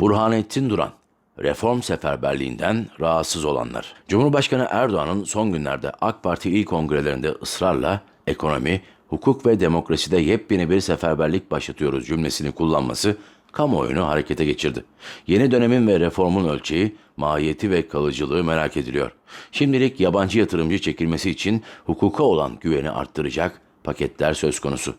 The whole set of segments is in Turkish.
Burhanettin Duran, reform seferberliğinden rahatsız olanlar. Cumhurbaşkanı Erdoğan'ın son günlerde AK Parti il kongrelerinde ısrarla ekonomi, hukuk ve demokraside yepyeni bir seferberlik başlatıyoruz cümlesini kullanması kamuoyunu harekete geçirdi. Yeni dönemin ve reformun ölçeği, mahiyeti ve kalıcılığı merak ediliyor. Şimdilik yabancı yatırımcı çekilmesi için hukuka olan güveni arttıracak paketler söz konusu.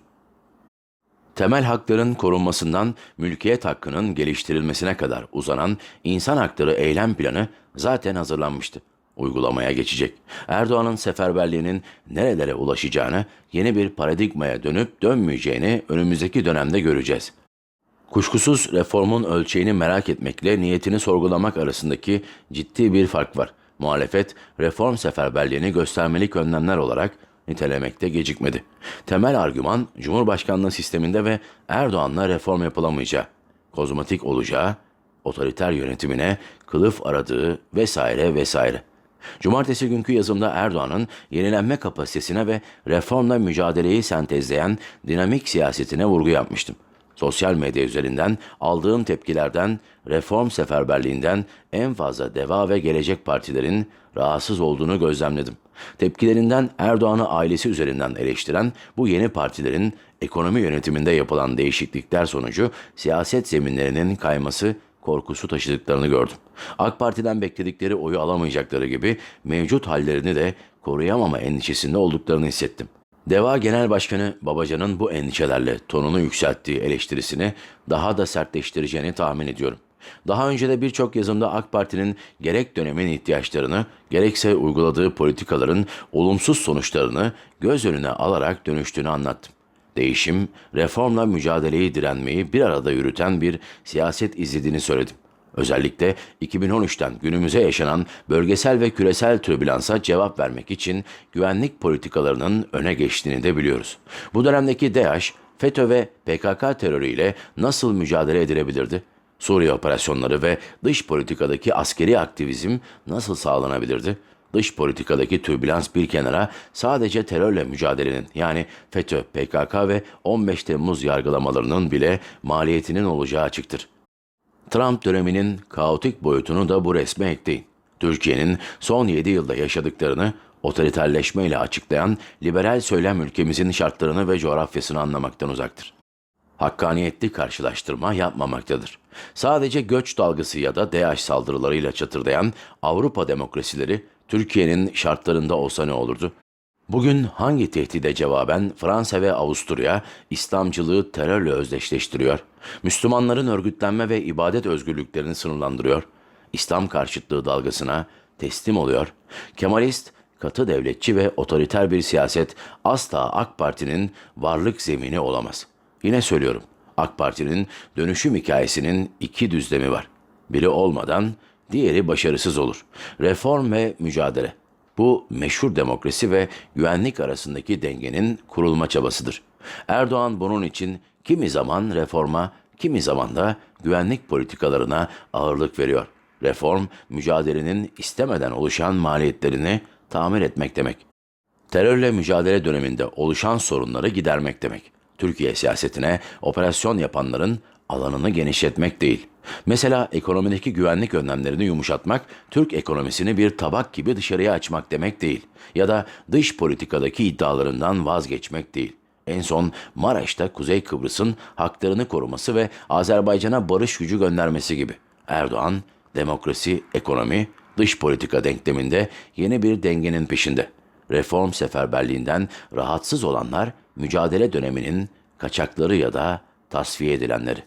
Temel hakların korunmasından mülkiyet hakkının geliştirilmesine kadar uzanan insan hakları eylem planı zaten hazırlanmıştı. Uygulamaya geçecek. Erdoğan'ın seferberliğinin nerelere ulaşacağını, yeni bir paradigmaya dönüp dönmeyeceğini önümüzdeki dönemde göreceğiz. Kuşkusuz reformun ölçeğini merak etmekle niyetini sorgulamak arasındaki ciddi bir fark var. Muhalefet reform seferberliğini göstermelik önlemler olarak nitelemekte gecikmedi. Temel argüman Cumhurbaşkanlığı sisteminde ve Erdoğan'la reform yapılamayacağı, kozmetik olacağı, otoriter yönetimine kılıf aradığı vesaire vesaire. Cumartesi günkü yazımda Erdoğan'ın yenilenme kapasitesine ve reformla mücadeleyi sentezleyen dinamik siyasetine vurgu yapmıştım. Sosyal medya üzerinden aldığım tepkilerden, reform seferberliğinden en fazla Deva ve Gelecek Partilerin rahatsız olduğunu gözlemledim. Tepkilerinden Erdoğan'ı ailesi üzerinden eleştiren bu yeni partilerin ekonomi yönetiminde yapılan değişiklikler sonucu siyaset zeminlerinin kayması korkusu taşıdıklarını gördüm. AK Parti'den bekledikleri oyu alamayacakları gibi mevcut hallerini de koruyamama endişesinde olduklarını hissettim. Deva Genel Başkanı Babacan'ın bu endişelerle tonunu yükselttiği eleştirisini daha da sertleştireceğini tahmin ediyorum. Daha önce de birçok yazımda AK Parti'nin gerek dönemin ihtiyaçlarını, gerekse uyguladığı politikaların olumsuz sonuçlarını göz önüne alarak dönüştüğünü anlattım. Değişim, reformla mücadeleyi direnmeyi bir arada yürüten bir siyaset izlediğini söyledim. Özellikle 2013'ten günümüze yaşanan bölgesel ve küresel türbülansa cevap vermek için güvenlik politikalarının öne geçtiğini de biliyoruz. Bu dönemdeki DAEŞ, FETÖ ve PKK terörüyle nasıl mücadele edilebilirdi? Suriye operasyonları ve dış politikadaki askeri aktivizm nasıl sağlanabilirdi? Dış politikadaki türbülans bir kenara sadece terörle mücadelenin yani FETÖ, PKK ve 15 Temmuz yargılamalarının bile maliyetinin olacağı açıktır. Trump döneminin kaotik boyutunu da bu resme ekleyin. Türkiye'nin son 7 yılda yaşadıklarını otoriterleşmeyle açıklayan liberal söylem ülkemizin şartlarını ve coğrafyasını anlamaktan uzaktır. Hakkaniyetli karşılaştırma yapmamaktadır. Sadece göç dalgası ya da DAEŞ saldırılarıyla çatırdayan Avrupa demokrasileri Türkiye'nin şartlarında olsa ne olurdu? Bugün hangi tehdide cevaben Fransa ve Avusturya İslamcılığı terörle özdeşleştiriyor? Müslümanların örgütlenme ve ibadet özgürlüklerini sınırlandırıyor. İslam karşıtlığı dalgasına teslim oluyor. Kemalist, katı devletçi ve otoriter bir siyaset asla AK Parti'nin varlık zemini olamaz. Yine söylüyorum, AK Parti'nin dönüşüm hikayesinin iki düzlemi var. Biri olmadan diğeri başarısız olur. Reform ve mücadele. Bu meşhur demokrasi ve güvenlik arasındaki dengenin kurulma çabasıdır. Erdoğan bunun için kimi zaman reforma, kimi zaman da güvenlik politikalarına ağırlık veriyor. Reform, mücadelenin istemeden oluşan maliyetlerini tamir etmek demek. Terörle mücadele döneminde oluşan sorunları gidermek demek. Türkiye siyasetine operasyon yapanların alanını genişletmek değil. Mesela ekonomideki güvenlik önlemlerini yumuşatmak, Türk ekonomisini bir tabak gibi dışarıya açmak demek değil. Ya da dış politikadaki iddialarından vazgeçmek değil. En son Maraş'ta Kuzey Kıbrıs'ın haklarını koruması ve Azerbaycan'a barış gücü göndermesi gibi. Erdoğan, demokrasi, ekonomi, dış politika denkleminde yeni bir dengenin peşinde. Reform seferberliğinden rahatsız olanlar mücadele döneminin kaçakları ya da tasfiye edilenleri.